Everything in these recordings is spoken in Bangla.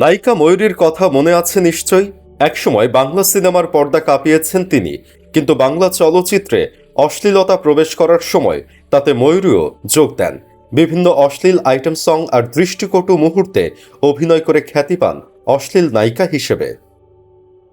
নায়িকা ময়ূরীর কথা মনে আছে নিশ্চয়ই? একসময় বাংলা সিনেমার পর্দা কাঁপিয়েছেন তিনি, কিন্তু বাংলা চলচ্চিত্রে অশ্লীলতা প্রবেশ করার সময় তাতে ময়ূরীও যোগ দেন। বিভিন্ন অশ্লীল আইটেম সং আর দৃষ্টিকটু মুহূর্তে অভিনয় করে খ্যাতি পান অশ্লীল নায়িকা হিসেবে।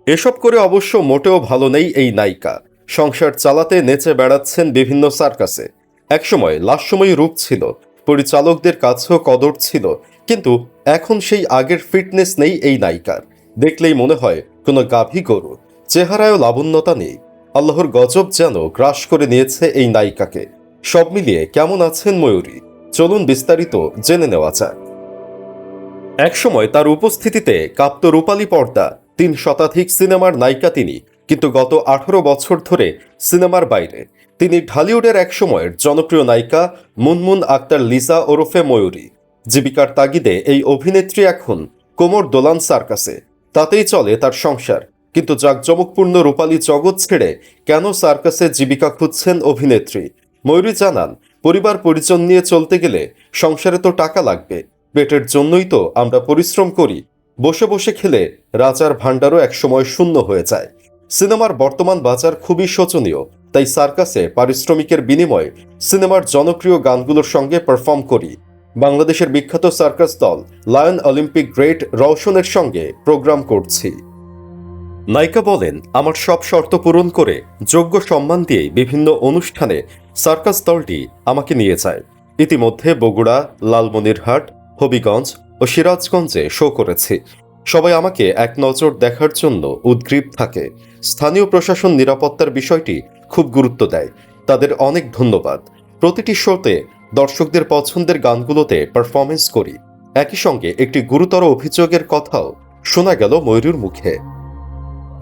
এসব করে অবশ্য মোটেও ভালো নেই এই নায়িকা। সংসার চালাতে নেচে বেড়াচ্ছেন বিভিন্ন সার্কাসে। একসময় লাস্যময়ী রূপ ছিল, পরিচালকদের কাছেও কদর ছিল কিন্তু এখন সেই আগের ফিটনেস নেই এই নায়িকার। দেখলেই মনে হয় কোনো গাভী গরু, চেহারায়ও লাবণ্যতা নেই। আল্লাহর গজব যেন গ্রাস করে নিয়েছে এই নায়িকাকে। সব মিলিয়ে কেমন আছেন ময়ূরী? চলুন বিস্তারিত জেনে নেওয়া যাক। একসময় তার উপস্থিতিতে কাপ্ত রূপালী পর্দা, তিন শতাধিক সিনেমার নায়িকা তিনি, কিন্তু গত আঠারো বছর ধরে সিনেমার বাইরে। তিনি ঢালিউডের এক সময়ের জনপ্রিয় নায়িকা মুনমুন আক্তার লিসা ওরফে ময়ূরী। জীবিকার তাগিদে এই অভিনেত্রী এখন কোমর দোলান সার্কাসে। তাতেই চলে তার সংসার। কিন্তু জাঁকজমকপূর্ণ রূপালী জগৎ ছেড়ে কেন সার্কাসে জীবিকা খুঁজছেন অভিনেত্রী? ময়ূরী জানান, পরিবার পরিজন নিয়ে চলতে গেলে সংসারে তো টাকা লাগবে। পেটের জন্যই তো আমরা পরিশ্রম করি। বসে বসে খেলে রাজার ভাণ্ডারও একসময় শূন্য হয়ে যায়। সিনেমার বর্তমান বাজার খুবই শোচনীয়, তাই সার্কাসে পারিশ্রমিকের বিনিময়ে সিনেমার জনপ্রিয় গানগুলোর সঙ্গে পারফর্ম করি। বাংলাদেশের বিখ্যাত সার্কাস দল লায়ন অলিম্পিক গ্রেট রওশনের সঙ্গে প্রোগ্রাম করছি। নায়িকা বলেন, আমার সব শর্ত পূরণ করে যোগ্য সম্মান দিয়েই বিভিন্ন অনুষ্ঠানে সার্কাস দলটি আমাকে নিয়ে যায়। ইতিমধ্যে বগুড়া, লালমনিরহাট, হবিগঞ্জ ও সিরাজগঞ্জে শো করেছি। সবাই আমাকে এক নজর দেখার জন্য উদ্গ্রীব থাকে। স্থানীয় প্রশাসন নিরাপত্তার বিষয়টি খুব গুরুত্ব দেয়। তাদের অনেক ধন্যবাদ। প্রতিটি শোতে দর্শকদের পছন্দের গানগুলোতে পারফরমেন্স করি। একই সঙ্গে একটি গুরুতর অভিযোগের কথাও শোনা গেল ময়ূরীর মুখে।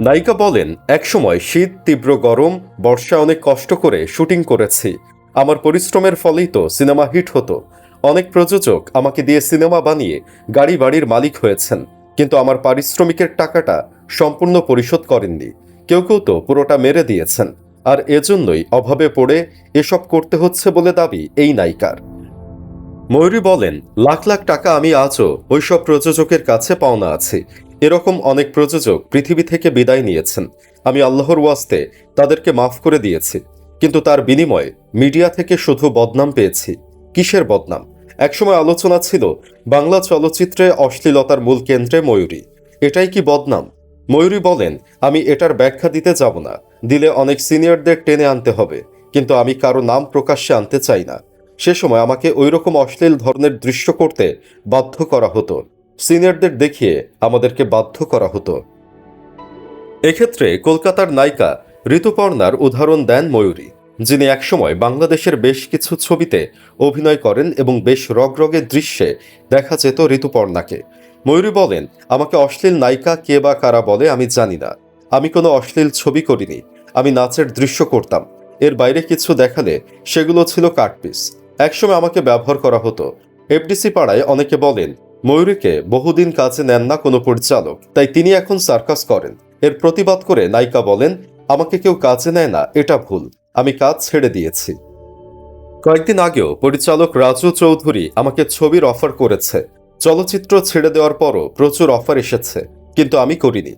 নায়িকা বলেন, একসময় শীত, তীব্র গরম বর্ষা অনেক কষ্ট করে শুটিং করেছি। আমার পরিশ্রমের ফলেই তো সিনেমা হিট হতো। অনেক প্রযোজক আমাকে দিয়ে সিনেমা বানিয়ে গাড়ি বাড়ির মালিক হয়েছেন, কিন্তু আমার পারিশ্রমিকের টাকাটা সম্পূর্ণ পরিশোধ করেননি। কেউ কেউ তো পুরোটা মেরে দিয়েছেন। আর এজন্যই অভাবে পড়ে এসব করতে হচ্ছে বলে দাবি এই নায়িকার। ময়ূরী বলেন, লাখ লাখ টাকা আমি আজও ওইসব প্রযোজকের কাছে পাওনা আছি। এরকম অনেক প্রযোজক পৃথিবী থেকে বিদায় নিয়েছেন। আমি আল্লাহর ওয়াস্তে তাদেরকে মাফ করে দিয়েছি। কিন্তু তার বিনিময়ে মিডিয়া থেকে শুধু বদনাম পেয়েছি। কিসের বদনাম? একসময় আলোচনা ছিল, বাংলা চলচ্চিত্রে অশ্লীলতার মূল কেন্দ্রে ময়ূরী। এটাই কি বদনাম? ময়ূরী বলেন, আমি এটার ব্যাখ্যা দিতে যাব না। দিলে অনেক সিনিয়রদের টেনে আনতে হবে, কিন্তু আমি কারও নাম প্রকাশ্যে আনতে চাই না। সে সময় আমাকে ওইরকম অশ্লীল ধরনের দৃশ্য করতে বাধ্য করা হতো। সিনিয়রদের দেখিয়ে আমাদেরকে বাধ্য করা হতো। এক্ষেত্রে কলকাতার নায়িকা ঋতুপর্ণার উদাহরণ দেন ময়ূরী, যিনি একসময় বাংলাদেশের বেশ কিছু ছবিতে অভিনয় করেন এবং বেশ রগরগের দৃশ্যে দেখা যেত ঋতুপর্ণাকে ময়ূরী বলেন, আমাকে অশ্লীল নায়িকা কে বা কারা বলে আমি জানি না। আমি কোনো অশ্লীল ছবি করিনি। আমি নাচের দৃশ্য করতাম। এর বাইরে কিছু দেখালে সেগুলো ছিল কাটপিস একসময় আমাকে ব্যবহার করা হতো। এফডিসি পাড়ায় অনেকে বলেন, ময়ূরীকে বহুদিন কাজে নেন না কোনো পরিচালক। তাই তিনি এখন সার্কাস করেন। এর প্রতিবাদ করে নায়িকা বলেন, আমাকে কেউ কাজে নেয় না, এটা ভুল। আমি কাজ ছেড়ে দিয়েছি। কয়েকদিন আগেও পরিচালক রাজু চৌধুরী আমাকে ছবির অফার করেছে। চলচ্চিত্র ছেড়ে দেওয়ার পরও প্রচুর অফার এসেছে, কিন্তু আমি করিনি।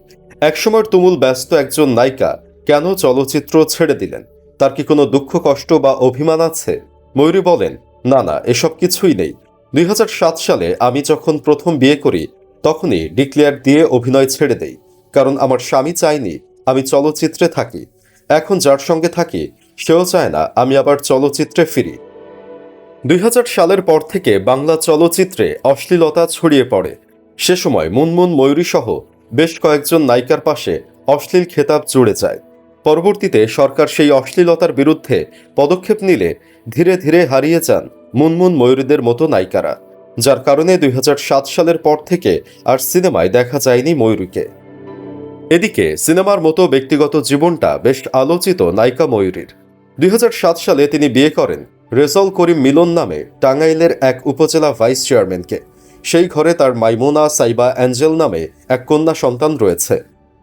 একসময় তুমুল ব্যস্ত একজন নায়িকা কেন চলচ্চিত্র ছেড়ে দিলেন? তার কি কোনো দুঃখ, কষ্ট বা অভিমান আছে? ময়ূরী বলেন, না না, এসব কিছুই নেই। দুই হাজার সাত সালে আমি যখন প্রথম বিয়ে করি, তখনই ডিক্লেয়ার দিয়ে অভিনয় ছেড়ে দেই, কারণ আমার স্বামী চায়নি আমি চলচ্চিত্রে থাকি। এখন যার সঙ্গে থাকি, সেও চায় না আমি আবার চলচ্চিত্রে ফিরি। দুই হাজার সালের পর থেকে বাংলা চলচ্চিত্রে অশ্লীলতা ছড়িয়ে পড়ে। সে সময় মুনমুন ময়ূরী সহ বেশ কয়েকজন নায়িকার পাশে অশ্লীল খেতাব জুড়ে যায়। পরবর্তীতে সরকার সেই অশ্লীলতার বিরুদ্ধে পদক্ষেপ নিলে ধীরে ধীরে হারিয়ে যান মুনমুন ময়ূরীদের মতো নায়িকারা, যার কারণে দুই হাজার সাত সালের পর থেকে আর সিনেমায় দেখা যায়নি ময়ূরীকে। এদিকে সিনেমার মতো ব্যক্তিগত জীবনটা বেশ আলোচিত নায়িকা ময়ূরীর। দুই হাজার সাত সালে তিনি বিয়ে করেন রেজল করিম মিলন নামে টাঙ্গাইলের এক উপজেলা ভাইস চেয়ারম্যানকে। সেই ঘরে তার মাইমুনা সাইবা অ্যাঞ্জেল নামে এক কন্যা সন্তান রয়েছে।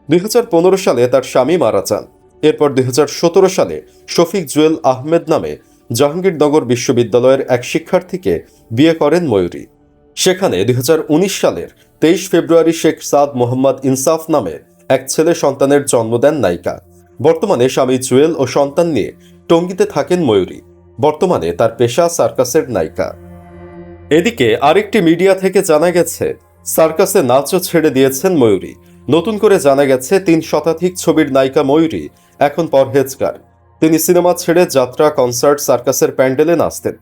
দুই হাজার পনেরো সালে তার স্বামী মারা যান। এরপর দুই হাজার সতেরো সালে শফিক জুয়েল আহমেদ নামে জাহাঙ্গীরনগর বিশ্ববিদ্যালয়ের এক শিক্ষার্থীকে বিয়ে করেন ময়ূরী। সেখানে দুই হাজার উনিশ সালের তেইশ ফেব্রুয়ারি শেখ সাদ মোহাম্মদ ইনসাফ নামে এক ছেলে সন্তানের জন্ম দেন নায়িকা। বর্তমানে স্বামী জুয়েল ও সন্তান নিয়ে টঙ্গিতে থাকেন ময়ূরী। বর্তমানে তার পেশা সার্কাসের নায়িকা। এদিকে আরেকটি মিডিয়া থেকে জানা গেছে, সার্কাসে নাচও ছেড়ে দিয়েছেন ময়ূরী। নতুন করে জানা গেছে, তিন শতাধিক ছবির নায়িকা ময়ূরী এখন পরহেজগার। তিনি সিনেমা ছেড়ে যাত্রা, কনসার্ট, সার্কাসের প্যান্ডেলে নাচতেন।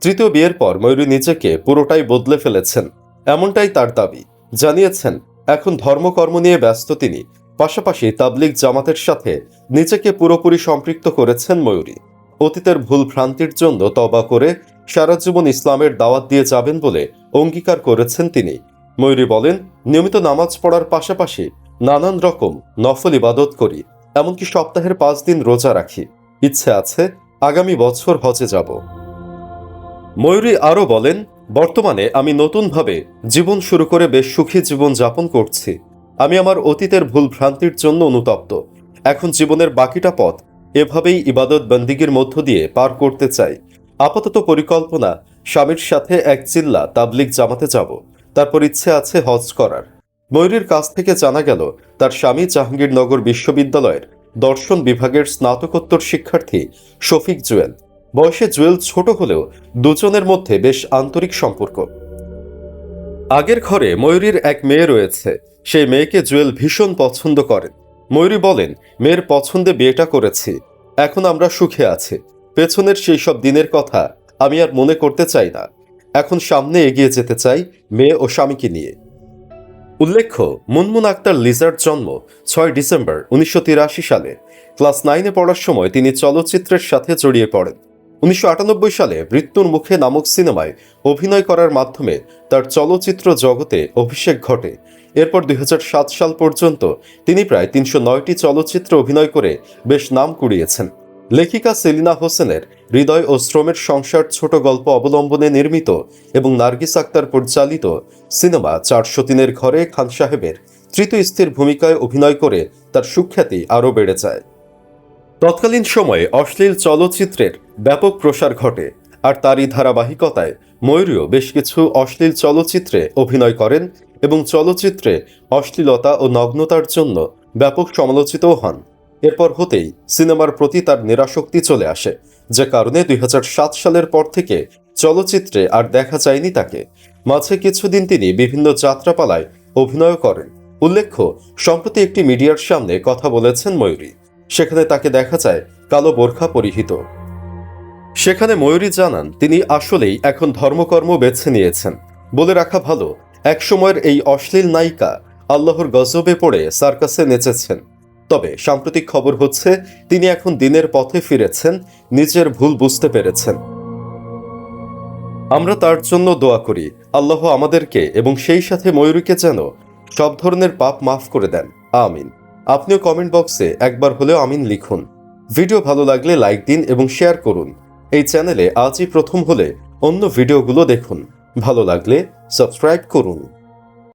তৃতীয় বিয়ের পর ময়ূরী নিজেকে পুরোটাই বদলে ফেলেছেন। এমনটাই তার দাবি। জানিয়েছেন, এখন ধর্মকর্ম নিয়ে ব্যস্ত তিনি। পাশাপাশি তাবলিগ জামাতের সাথে নিজেকে পুরোপুরি সম্পৃক্ত করেছেন ময়ূরী। অতীতের ভুল ভ্রান্তির জন্য তবা করে সারা জীবন ইসলামের দাওয়াত দিয়ে যাবেন বলে অঙ্গীকার করেছেন তিনি। ময়ূরী বলেন, নিয়মিত নামাজ পড়ার পাশাপাশি নানান রকম নফল ইবাদত করি, এমনকি সপ্তাহের পাঁচ দিন রোজা রাখি। ইচ্ছে আছে, আগামী বছর হজে যাব। ময়ূরী আরও বলেন, বর্তমানে আমি নতুনভাবে জীবন শুরু করে বেশ সুখী জীবন যাপন করছি। আমি আমার অতীতের ভুল ভ্রান্তির জন্য অনুতপ্ত। এখন জীবনের বাকিটা পথ এভাবেই ইবাদত বন্দিগির মধ্য দিয়ে পার করতে চাই। আপাতত পরিকল্পনা, স্বামীর সাথে এক চিল্লা তাবলিগ জামাতে যাব, তারপর ইচ্ছে আছে হজ করার। ময়ূরীর কাছ থেকে জানা গেল, তার স্বামী জাহাঙ্গীরনগর বিশ্ববিদ্যালয়ের দর্শন বিভাগের স্নাতকোত্তর শিক্ষার্থী শফিক জুয়েল। বয়সে জুয়েল ছোট হলেও দুজনের মধ্যে বেশ আন্তরিক সম্পর্ক। আগের ঘরে ময়ূরীর এক মেয়ে রয়েছে, সেই মেয়েকে জুয়েল ভীষণ পছন্দ করেন। ময়ূরী বলেন, মেয়ের পছন্দে বিয়েটা করেছি, এখন আমরা সুখে আছি। পেছনের সেই সব দিনের কথা আমি আর মনে করতে চাই না। এখন সামনে এগিয়ে যেতে চাই মেয়ে ও স্বামীকে নিয়ে। উল্লেখ্য, মুনমুন আক্তার লিজার জন্ম ছয় ডিসেম্বর উনিশশো তিরাশি সালে। ক্লাস নাইনে পড়ার সময় তিনি চলচ্চিত্রের সাথে জড়িয়ে পড়েন। উনিশশো আটানব্বই সালে মৃত্যুর মুখে নামক সিনেমায় অভিনয় করার মাধ্যমে তার চলচ্চিত্র জগতে অভিষেক ঘটে। এরপর দুই হাজার সাত সাল পর্যন্ত তিনি প্রায় তিনশো নয়টি চলচ্চিত্র অভিনয় করে বেশ নাম কুড়িয়েছেন। লেখিকা সেলিনা হোসেনের হৃদয় ও শ্রমের সংসার ছোট গল্প অবলম্বনে নির্মিত এবং নার্গিস আক্তার পরিচালিত সিনেমা চারশো তিনের ঘরে খান সাহেবের তৃতীয় স্ত্রীর ভূমিকায় অভিনয় করে তার সুখ্যাতি আরও বেড়ে যায়। তৎকালীন সময়ে অশ্লীল চলচ্চিত্রের ব্যাপক প্রসার ঘটে, আর তারই ধারাবাহিকতায় ময়ূরীও বেশ কিছু অশ্লীল চলচ্চিত্রে অভিনয় করেন এবং চলচ্চিত্রে অশ্লীলতা ও নগ্নতার জন্য ব্যাপক সমালোচিতও হন। এরপর হতেই সিনেমার প্রতি তার নিরাসক্তি চলে আসে, যে কারণে দুই হাজার সাত সালের পর থেকে চলচ্চিত্রে আর দেখা যায়নি তাকে। মাঝে কিছুদিন তিনি বিভিন্ন যাত্রাপালায় অভিনয় করেন। উল্লেখ্য, সম্প্রতি একটি মিডিয়ার সামনে কথা বলেছেন ময়ূরী। সেখানে তাকে দেখা যায় কালো বোরখা পরিহিত। সেখানে ময়ূরী জানান, তিনি আসলেই এখন ধর্মকর্ম বেছে নিয়েছেন। বলে রাখা ভালো, একসময়ের এই অশ্লীল নায়িকা আল্লাহর গজবে পড়ে সার্কাসে নেচেছেন। তবে সাম্প্রতিক খবর হচ্ছে, তিনি এখন দিনের পথে ফিরেছেন, নিজের ভুল বুঝতে পেরেছেন। আমরা তার জন্য দোয়া করি, আল্লাহ আমাদেরকে এবং সেই সাথে ময়ূরীকে যেন সব ধরনের পাপ মাফ করে দেন। আমিন। আপনিও কমেন্ট বক্সে একবার হলেও আমিন লিখুন। ভিডিও ভালো লাগলে লাইক দিন এবং শেয়ার করুন। এই চ্যানেলে আজই প্রথম হলে অন্য ভিডিওগুলো দেখুন। ভালো লাগলে সাবস্ক্রাইব করুন।